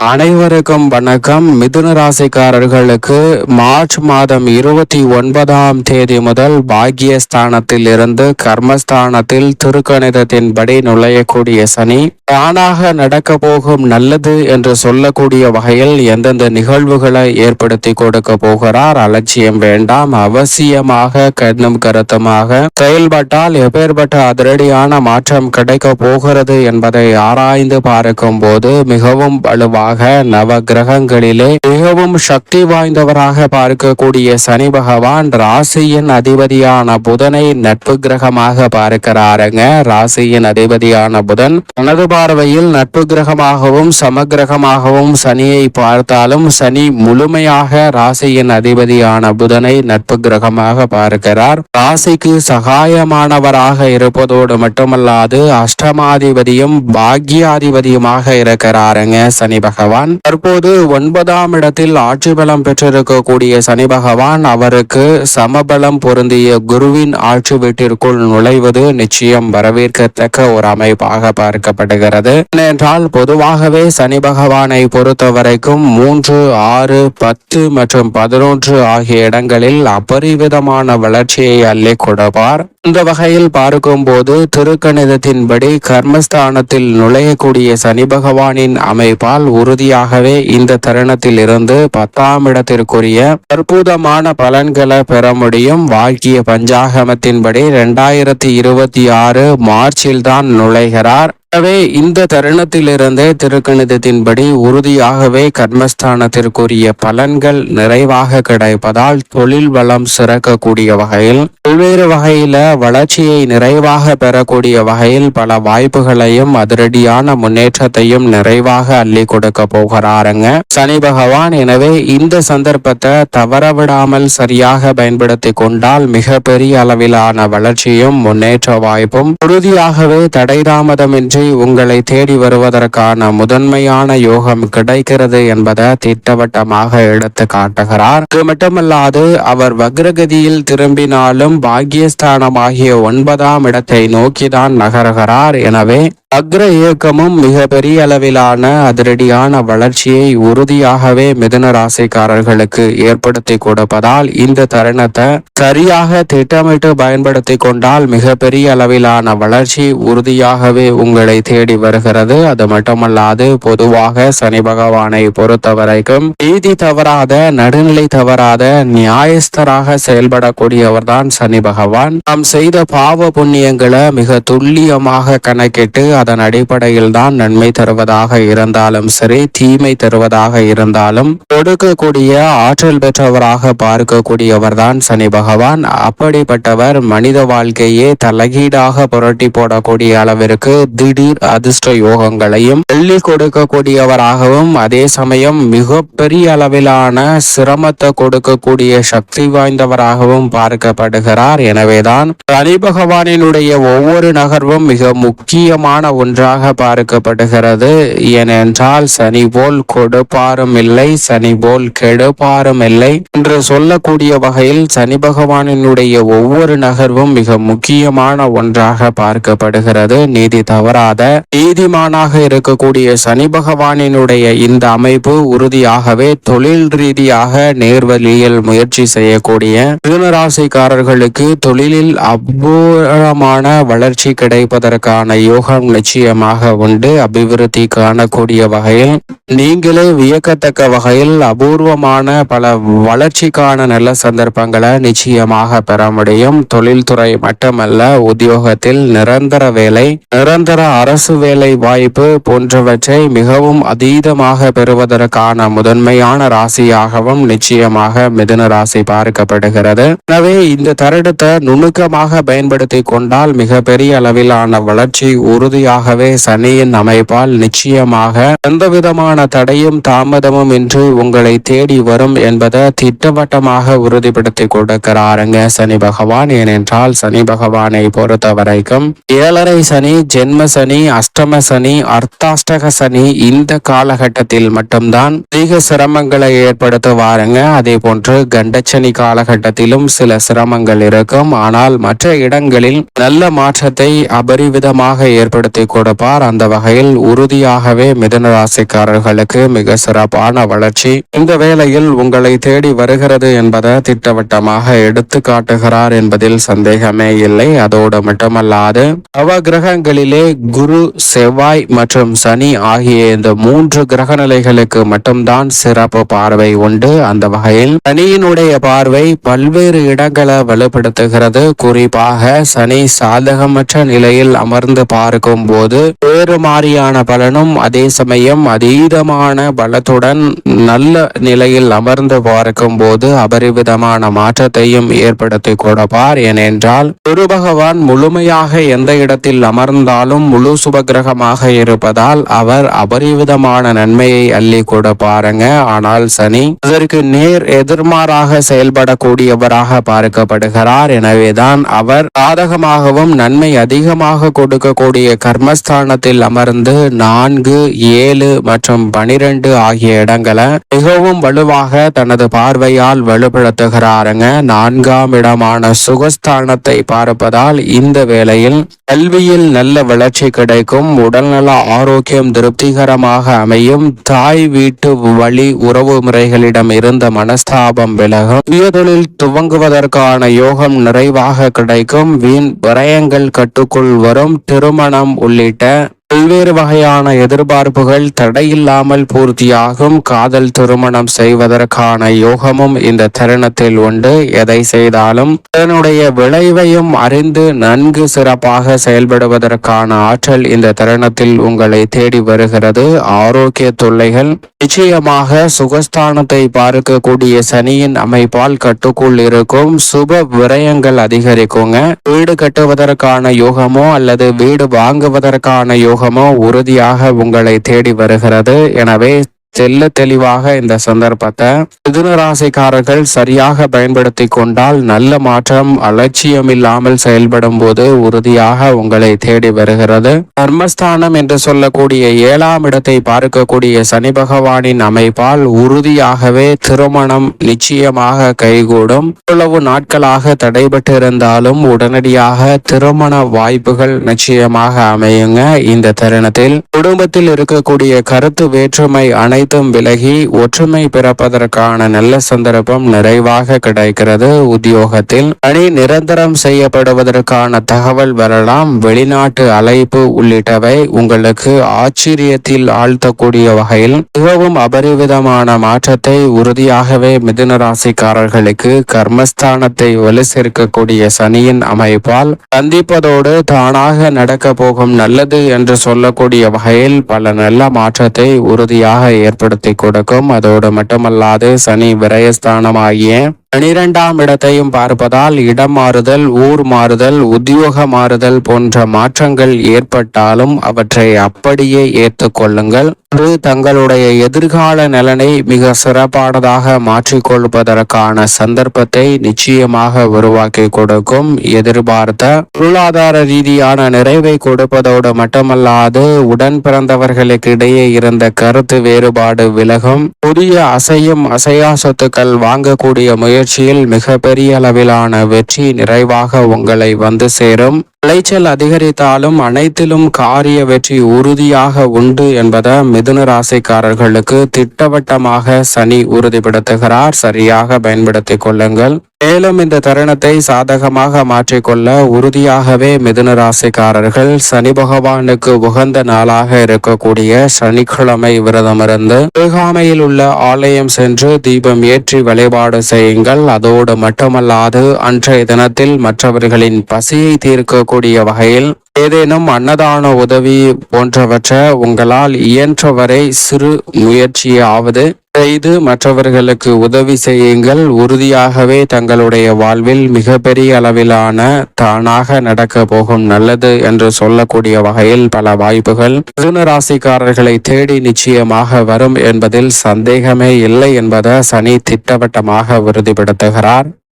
அனைவருக்கும் வணக்கம். மிதுன ராசிக்காரர்களுக்கு மார்ச் மாதம் இருபத்தி ஒன்பதாம் தேதி முதல் பாக்கியஸ்தானத்தில் இருந்து கர்மஸ்தானத்தில் திருக்கணிதத்தின்படி நுழையக்கூடிய சனி தானாக நடக்க போகும் நல்லது என்று சொல்லக்கூடிய வகையில் எந்தெந்த நிகழ்வுகளை ஏற்படுத்தி கொடுக்க போகிறார்? அலட்சியம் வேண்டாம். அவசியமாக கண்ணும் கருத்துமாக செயல்பட்டால் எப்பேற்பட்ட அதிரடியான மாற்றம் கிடைக்க போகிறது என்பதை ஆராய்ந்து பார்க்கும் போது மிகவும் வலுவாக நவ கிரகங்களிலே மிகவும் சக்தி வாய்ந்தவராக பார்க்கக்கூடிய சனி பகவான் ராசியின் அதிபதியான புதனை நட்பு கிரகமாக பார்க்கிறாருங்க. ராசியின் அதிபதியான புதன் தனது பார்வையில் நட்பு கிரகமாகவும் சமகிரகமாகவும் சனியை பார்த்தாலும் சனி முழுமையாக ராசியின் அதிபதியான புதனை நட்பு கிரகமாக பார்க்கிறார். ராசிக்கு சகாயமானவராக இருப்பதோடு மட்டுமல்லாது அஷ்டமாதிபதியும் பாக்யாதிபதியுமாக இருக்கிறாருங்க சனி பகவான். தற்போது ஒன்பதாம் இடத்தில் ஆட்சி பலம் பெற்றிருக்கக்கூடிய சனி பகவான் அவருக்கு சமபலம் பொருந்திய குருவின் ஆட்சி வீட்டிற்குள் நுழைவது நிச்சயம் வரவேற்கத்தக்க ஒரு அமைப்பாக பார்க்கப்படுகிறது. ஏனென்றால் பொதுவாகவே சனி பகவானை பொறுத்த வரைக்கும் மூன்று ஆறு பத்து மற்றும் பதினொன்று ஆகிய இடங்களில் அபரிவிதமான வளர்ச்சியை அள்ளி கொடுப்பார். இந்த வகையில் பார்க்கும்போது திருக்கணிதத்தின்படி கர்மஸ்தானத்தில் நுழையக்கூடிய சனி பகவானின் அமைப்பால் உறுதியாகவே இந்த தருணத்தில் இருந்து பத்தாம் இடத்திற்குரிய அற்புதமான பலன்களை பெற முடியும். வாழ்க்கிய பஞ்சாகமத்தின்படி இரண்டாயிரத்தி இருபத்தி ஆறு மார்ச்சில் தான் நுழைகிறார். எனவே இந்த தருணத்திலிருந்தே திருக்கணிதத்தின்படி உறுதியாகவே கர்மஸ்தானத்திற்குரிய பலன்கள் நிறைவாக கிடைப்பதால் தொழில் வளம் சிறக்கக்கூடிய வகையில் பல்வேறு வகையில வளர்ச்சியை நிறைவாக பெறக்கூடிய வகையில் பல வாய்ப்புகளையும் அதிரடியான முன்னேற்றத்தையும் நிறைவாக அள்ளி கொடுக்க போகிறாருங்க. சனி பகவான் எனவே இந்த சந்தர்ப்பத்தை தவறவிடாமல் சரியாக பயன்படுத்தி கொண்டால் மிக பெரிய அளவிலான வளர்ச்சியும் முன்னேற்ற வாய்ப்பும் உறுதியாகவே தடை தாமதமின்றி உங்களை தேடி வருவதற்கான முதன்மையான யோகம் கிடைக்கிறது என்பதை திட்டவட்டமாக எடுத்து காட்டுகிறார். அது மட்டுமல்லாது அவர் வக்ரகதியில் திரும்பினாலும் பாக்யஸ்தானமாகிய ஒன்பதாம் இடத்தை நோக்கிதான் நகர்கிறார். எனவே அக்ர இயக்கமும் மிக பெரிய அளவிலான அதிரடியான வளர்ச்சியை உறுதியாகவே மிதுன ராசிக்காரர்களுக்கு ஏற்படுத்தி கொடுப்பதால் இந்த தருணத்தை சரியாக திட்டமிட்டு பயன்படுத்தி கொண்டால் மிக பெரிய அளவிலான வளர்ச்சி உறுதியாகவே உங்களை தேடி வருகிறது. அது மட்டுமல்லாது பொதுவாக சனி பகவானை பொறுத்த வரைக்கும் நீதி தவறாத நடுநிலை தவறாத நியாயஸ்தராக செயல்படக்கூடியவர்தான் சனி பகவான். நாம் செய்த பாவ புண்ணியங்களை மிக துல்லியமாக கணக்கிட்டு அதன் அடிப்படையில் தான் நன்மை தருவதாக இருந்தாலும் சரி தீமை தருவதாக இருந்தாலும் கொடுக்கக்கூடிய ஆற்றல் பெற்றவராக பார்க்கக்கூடியவர் தான் சனி பகவான். அப்படிப்பட்டவர் மனித வாழ்க்கையே தலைகீடாக புரட்டி போடக்கூடிய அளவிற்கு திடீர் அதிர்ஷ்ட யோகங்களையும் எள்ளி கொடுக்கக்கூடியவராகவும் அதே சமயம் மிக பெரிய அளவிலான சிரமத்தை கொடுக்கக்கூடிய சக்தி வாய்ந்தவராகவும் பார்க்கப்படுகிறார். எனவேதான் சனி பகவானினுடைய ஒவ்வொரு நகர்வும் மிக முக்கியமான ஒன்றாக பார்க்கப்படுகிறது. ஏனென்றால் சனி போல் கொடுப்பாரும் இல்லை சனி போல் கெடுப்பாரும் இல்லை. என்று சொல்லக்கூடிய வகையில் சனி பகவானினுடைய ஒவ்வொரு நகர்வும் மிக முக்கியமான ஒன்றாக பார்க்கப்படுகிறது. நீதி தவறாத நீதிமானாக இருக்கக்கூடிய சனி பகவானினுடைய இந்த அமைப்பு உறுதியாகவே தொழில் ரீதியாக நேர்வழியில் முயற்சி செய்யக்கூடிய மிதுனராசிக்காரர்களுக்கு தொழிலில் அபூரமான வளர்ச்சி கிடைப்பதற்கான யோகம் நிச்சயமாக உண்டு. அபிவிருத்தி காணக்கூடிய வகையில் நீங்களே வியக்கத்தக்க வகையில் அபூர்வமான பல வளர்ச்சிக்கான நல்ல சந்தர்ப்பங்களை நிச்சயமாக பெற முடியும். தொழில்துறை மட்டுமல்ல உத்தியோகத்தில் நிரந்தர வேலை நிரந்தர அரசு வேலை வாய்ப்பு போன்றவற்றை மிகவும் அதீதமாக பெறுவதற்கான முதன்மையான ராசியாகவும் நிச்சயமாக மிதுன ராசி பார்க்கப்படுகிறது. எனவே இந்த தருடத்தை நுணுக்கமாக பயன்படுத்தி கொண்டால் மிக பெரிய அளவிலான வளர்ச்சி உறுதியாகவே சனியின் அமைப்பால் நிச்சயமாக எந்தவிதமான தடையும் தாமதமும் இன்றி உங்களை தேடி வரும் என்பதை திட்டவட்டமாக உறுதிப்படுத்தி கொடுக்கிறாருங்க சனி பகவான். ஏனென்றால் சனி பகவானை பொறுத்த வரைக்கும் ஏழரை சனி ஜென்ம சனி அஷ்டம சனி அர்த்தாஷ்டக சனி இந்த காலகட்டத்தில் மட்டும்தான் அதிக சிரமங்களை ஏற்படுத்துவாருங்க. அதே போன்று கண்டச்சனி காலகட்டத்திலும் சில சிரமங்கள் இருக்கும். ஆனால் மற்ற இடங்களில் நல்ல மாற்றத்தை அபரிவிதமாக ஏற்படுத்த கொடுப்பார். அந்த வகையில் உறுதியாகவே மிதன ராசிக்காரர்களுக்கு மிக சிறப்பான வளர்ச்சி. இந்த வேளையில் உங்களை தேடி வருகிறது என்பதை திட்டவட்டமாக எடுத்து காட்டுகிறார் என்பதில் சந்தேகமே இல்லை. அதோடு மட்டுமல்லாது அவ கிரகங்களிலே குரு செவ்வாய் மற்றும் சனி ஆகிய இந்த மூன்று கிரக நிலைகளுக்கு மட்டும்தான் சிறப்பு பார்வை உண்டு. அந்த வகையில் சனியினுடைய பார்வை பல்வேறு இடங்களை வலுப்படுத்துகிறது. குறிப்பாக சனி சாதகமற்ற நிலையில் அமர்ந்து பார்க்கும் போது வேறு மாறியான பலனும் அதே சமயம் அதீதமான பலத்துடன் நல்ல நிலையில் அமர்ந்து பார்க்கும் போது அபரிவிதமான மாற்றத்தையும் ஏற்படுத்தி கொடுப்பார். ஏனென்றால் குரு பகவான் முழுமையாக எந்த இடத்தில் அமர்ந்தாலும் முழு சுபகிரகமாக இருப்பதால் அவர் அபரிவிதமான நன்மையை அள்ளி கொடுப்பாருங்க. ஆனால் சனி அதற்கு நேர் எதிர்மாறாக செயல்படக்கூடியவராக பார்க்கப்படுகிறார். எனவேதான் அவர் சாதகமாகவும் நன்மை அதிகமாக கொடுக்கக்கூடிய கர்மஸ்தானத்தில் அமர்ந்து நான்கு ஏழு மற்றும் பனிரெண்டு ஆகிய இடங்களை மிகவும் வலுவாக தனது பார்வையால் வலுப்படுத்துகிறாருங்க. நான்காம் இடமான சுகஸ்தானத்தை பார்ப்பதால் இந்த வேளையில் கல்வியில் நல்ல வளர்ச்சி கிடைக்கும் உடல்நல ஆரோக்கியம் திருப்திகரமாக அமையும் தாய் வீட்டு வழி உறவு முறைகளிடம் இருந்த மனஸ்தாபம் விலகும். சுயதொழில் துவங்குவதற்கான யோகம் நிறைவாக கிடைக்கும். வீண் விரயங்கள் கட்டுக்குள் வரும். திருமணம் உள்ளிட்ட பல்வேறு வகையான எதிர்பார்ப்புகள் தடையில்லாமல் பூர்த்தியாகும். காதல் திருமணம் செய்வதற்கான யோகமும் இந்த தருணத்தில் உண்டு. எதை செய்தாலும் அதனுடைய விளைவையும் அறிந்து நன்கு சிறப்பாக செயல்படுவதற்கான ஆற்றல் இந்த தருணத்தில் உங்களை தேடி வருகிறது. ஆரோக்கிய தொல்லைகள் நிச்சயமாக சுகஸ்தானத்தை பார்க்கக்கூடிய சனியின் அமைப்பால் கட்டுக்குள் இருக்கும். சுப விரயங்கள் அதிகரிக்குங்க. வீடு கட்டுவதற்கான யோகமோ அல்லது வீடு வாங்குவதற்கான யோகம் யோகமோ உறுதியாக உங்களை தேடி வருகிறது. எனவே தெல்ல தெளிவாக இந்த சந்தர்ப்பத்தை மிதுன ராசிக்காரர்கள் சரியாக பயன்படுத்தி கொண்டால் நல்ல மாற்றம் அலட்சியம் இல்லாமல் செயல்படும் போது உறுதியாக உங்களை தேடி வருகிறது. தர்மஸ்தானம் என்று சொல்லக்கூடிய ஏழாம் இடத்தை பார்க்கக்கூடிய சனி பகவானின் அமைப்பால் உறுதியாகவே திருமணம் நிச்சயமாக கைகூடும். இவ்வளவு நாட்களாக தடைபட்டு இருந்தாலும் உடனடியாக திருமண வாய்ப்புகள் நிச்சயமாக அமையுங்க. இந்த தருணத்தில் குடும்பத்தில் இருக்கக்கூடிய கருத்து வேற்றுமை அனைத்து அனைத்தும் விலகி ஒற்றுமை பிறப்பதற்கான நல்ல சந்தர்ப்பம் நிறைவாக கிடைக்கிறது உத்தியோகத்தில். பணி நிரந்தரம் செய்யப்படுவதற்கான தகவல் வரலாம். வெளிநாட்டு அழைப்பு உள்ளிட்டவை உங்களுக்கு ஆச்சரியத்தில் ஆழ்த்தக்கூடிய வகையில் மிகவும் அபரிவிதமான மாற்றத்தை உறுதியாகவே மிதுன ராசிக்காரர்களுக்கு கர்மஸ்தானத்தை வலு சேர்க்கக்கூடிய சனியின் அமைப்பால் சந்திப்பதோடு தானாக நடக்க போகும் நல்லது என்று சொல்லக்கூடிய வகையில் பல நல்ல மாற்றத்தை உறுதியாக ஏற்படுத்தி கொடுக்கும். அதோடு மட்டுமல்லாது சனி விரயஸ்தானமாகிய பனிரெண்டாம் இடத்தையும் பார்ப்பதால் இடம் மாறுதல் ஊர் மாறுதல் உத்தியோக மாறுதல் போன்ற மாற்றங்கள் ஏற்பட்டாலும் அவற்றை அப்படியே ஏற்றுக்கொள்ளுங்கள் அது தங்களுடைய எதிர்கால நலனை மிக சிறப்பானதாக மாற்றிக்கொள்வதற்கான சந்தர்ப்பத்தை நிச்சயமாக உருவாக்கி கொடுக்கும். எதிர்பார்த்த பொருளாதார ரீதியான நிறைவை கொடுப்பதோடு மட்டுமல்லாது உடன் பிறந்தவர்களுக்கு இடையே இருந்த கருத்து வேறுபாடு விலகும். புதிய அசையும் அசையா சொத்துக்கள் வாங்கக்கூடிய முயற்சி முயற்சியில் மிகப்பெரிய அளவிலான வெற்றி நிறைவாக உங்களை வந்து சேரும். விளைச்சல் அதிகரித்தாலும் அனைத்திலும் காரிய வெற்றி உறுதியாக உண்டு என்பதை மிதுன ராசிக்காரர்களுக்கு திட்டவட்டமாக சனி உறுதிப்படுத்துகிறார். சரியாக பயன்படுத்திக் கொள்ளுங்கள். மேலும் இந்த தருணத்தை சாதகமாக மாற்றிக்கொள்ள உறுதியாகவே மிதுன ராசிக்காரர்கள் சனி பகவானுக்கு உகந்த நாளாக இருக்கக்கூடிய சனிக்கிழமை விரதமிருந்து அருகாமையில் உள்ள ஆலயம் சென்று தீபம் ஏற்றி வழிபாடு செய்யுங்கள். அதோடு மட்டுமல்லாது அன்றைய தினத்தில் மற்றவர்களின் பசியை தீர்க்கக்கூடிய கூடிய வகையில் ஏதேனும் அன்னதான உதவி போன்றவற்றை உங்களால் இயன்றவரை சிறு முயற்சியாவது செய்து மற்றவர்களுக்கு உதவி செய்யுங்கள். உறுதியாகவே தங்களுடைய வாழ்வில் மிகப்பெரிய அளவிலான தானாக நடக்க போகும் நல்லது என்று சொல்லக்கூடிய வகையில் பல வாய்ப்புகள். மிதுன ராசிக்காரர்களை தேடி நிச்சயமாக வரும் என்பதில் சந்தேகமே இல்லை என்பதை சனி திட்டவட்டமாக உறுதிப்படுத்துகிறார்.